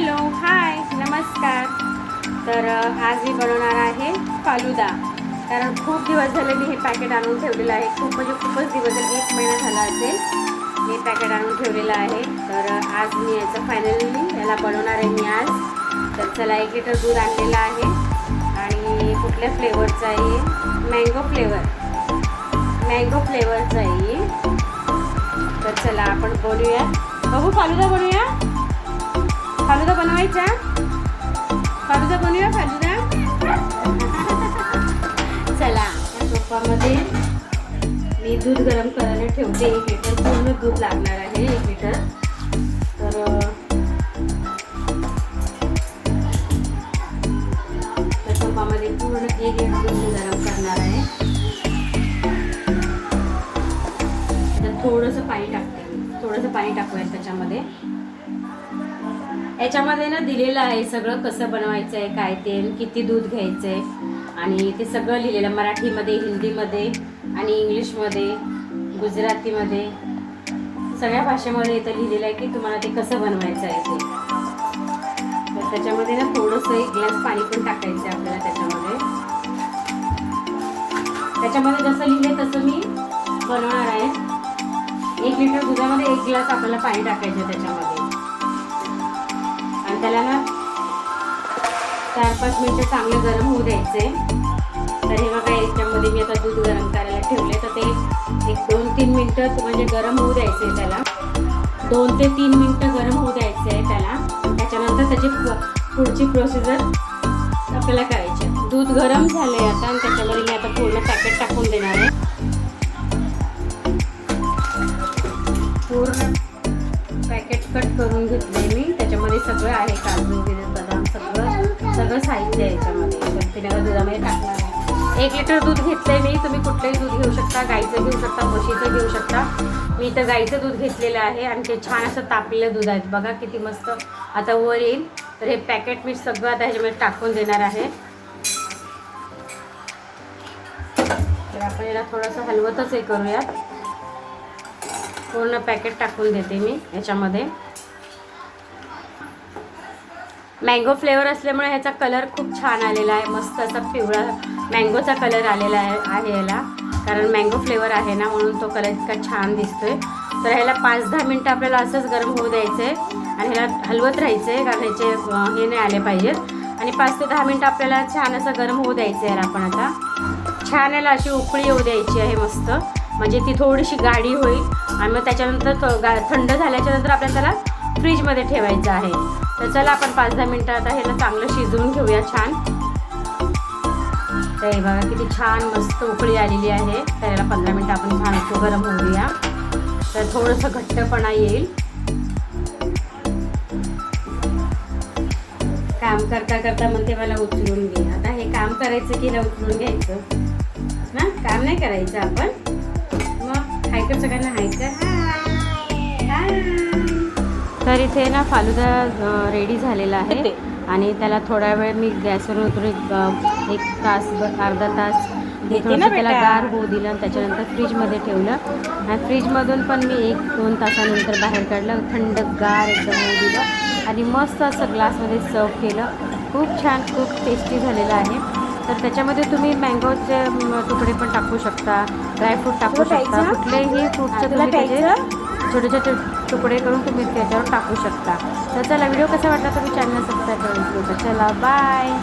Hello hi नमस्कार. तर आज मी बनवणार आहे फालुदा. कारण खूप दिवस झाले मी हे पॅकेट आणून ठेवलेलं आहे. खूप म्हणजे खूपच दिवस झाले एक महिना झाला असेल मी पॅकेट आणून ठेवलेलं आहे. तर आज मी याचं फायनली याला बनवणार आहे मी आज. तर चला एक लिटर दूध आणलेलं आहे. आणि कुठल्या फ्लेवरचं आहे? मँगो फ्लेवर मँगो फ्लेवरचं आहे. तर चला आपण बनवूया. बघू फालुदा बनवूया? फालुदा बनवायचा फालुदा बनवूया फालुदा चला या मी दूध गरम करायला ठेवते. एक लिटर पूर्ण दूध लागणार आहे एक लिटर. तर अं, त्या पूर्ण एक लिटर दूध गरम करणार आहे. तर थोडंसं पाणी टाकते थोडंसं पाणी टाकूया त्याच्यामध्ये. याच्यामध्ये ना दिलेलं आहे सगळं कसं बनवायचं आहे काय ते किती दूध घ्यायचं आहे आणि ते सगळं लिहिलेलं आहे मराठीमध्ये हिंदीमध्ये आणि इंग्लिशमध्ये गुजरातीमध्ये. सगळ्या भाषेमध्ये इथं लिहिलेलं आहे की तुम्हाला ते कसं बनवायचं आहे ते. तर त्याच्यामध्ये ना थोडंसं एक ग्लास पाणी पण टाकायचं आहे आपल्याला त्याच्यामध्ये. त्याच्यामध्ये जसं लिहिलं तसं मी बनवणार आहे. एक लिटर दुधामध्ये एक ग्लास आपल्याला पाणी टाकायचं आहे त्याच्यामध्ये. आणि त्याला ना चार पाच मिनटं चांगलं गरम होऊ द्यायचे तर हे बघा याच्यामध्ये मी आता दूध गरम करायला ठेवले तर ते एक दोन तीन मिनटं म्हणजे गरम होऊ द्यायचे त्याला. दोन ते तीन मिनटं गरम होऊ द्यायचे आहे त्याला. त्याच्यानंतर त्याची पुढची प्रोसिजर आपल्याला करायची आहे. दूध गरम झालं आहे आता आणि त्याच्यामध्ये मी आता पूर्ण पॅकेट टाकून देणार आहे. सगळं आहे काजू वगैरे बदाम सगळं सगळं साहित्य आहे याच्यामध्ये. गणपतीनगर दुधामध्ये टाकणार आहे. एक लिटर दूध घेतलंय मी तुम्ही कुठलंही दूध घेऊ शकता गाईचं घेऊ शकता म्हशीचं घेऊ शकता. मी इथं गाईचं दूध घेतलेलं आहे आणि ते छान असं तापलेलं दूध आहे. बघा किती मस्त आता वर येईल. तर हे पॅकेट मी सगळं आता ह्याच्यामध्ये टाकून देणार आहे. तर आपण याला थोडंसं हलवतच हे करूयात. पूर्ण पॅकेट टाकून देते मी याच्यामध्ये. मँगो फ्लेवर असल्यामुळे ह्याचा कलर खूप छान आलेला आहे. मस्त असा पिवळा मँगोचा कलर आलेला आहे आहे याला. कारण मँगो फ्लेवर आहे ना म्हणून तो कलर इतका छान दिसतोय. तर ह्याला पाच दहा मिनटं आपल्याला असंच गरम होऊ द्यायचं आहे आणि ह्याला हलवत राहायचं आहे कारण ह्याचे हे नाही आले पाहिजेत. आणि पाच ते दहा मिनटं आपल्याला छान असं गरम होऊ द्यायचं आहे याला आपण आता. छान याला अशी उकळी येऊ द्यायची आहे मस्त. म्हणजे ती थोडीशी गाडी होईल. आणि मग त्याच्यानंतर गा थंड झाल्याच्यानंतर आपल्याला त्याला फ्रीजमध्ये ठेवायचं आहे. तर चला आपण पाच दहा मिनटं आता ह्याला चांगलं शिजवून घेऊया छान. तर हे बघा किती छान मस्त उकळी आलेली आहे. तर याला पंधरा मिनटं आपण छान असं गरम होऊया. तर थोडंसं घट्टपणा येईल. काम करता करता म्हणते मला उचलून घे. आता हे काम करायचं की ना उचलून घ्यायचं? ना काम नाही करायचं आपण? मग हाय सगळ्यांना हाय. हाय. तर इथे ना फालुदा रेडी झालेला आहे. आणि त्याला थोडा वेळ मी गॅसवर उतरून एक तास अर्धा तास थोडंसं त्याला. गार होऊ दिलं आणि त्याच्यानंतर फ्रीजमध्ये ठेवलं. आणि फ्रीजमधून पण मी एक दोन तासानंतर बाहेर काढलं. थंड गार एकदम होऊ दिलं. आणि मस्त असं ग्लासमध्ये सर्व केलं. खूप छान खूप टेस्टी झालेलं आहे. तर त्याच्यामध्ये तुम्ही मँगोचे तुकडे पण टाकू शकता ड्रायफ्रूट टाकू शकता? कुठलेही हा, फ्रूटचे तुम्ही त्याचे? छोटे छोटे तुकडे करून तुम्ही त्याच्यावर टाकू शकता. तर चला व्हिडिओ कसा वाटला तुम्ही चॅनल सबस्क्राईब करून तर चला बाय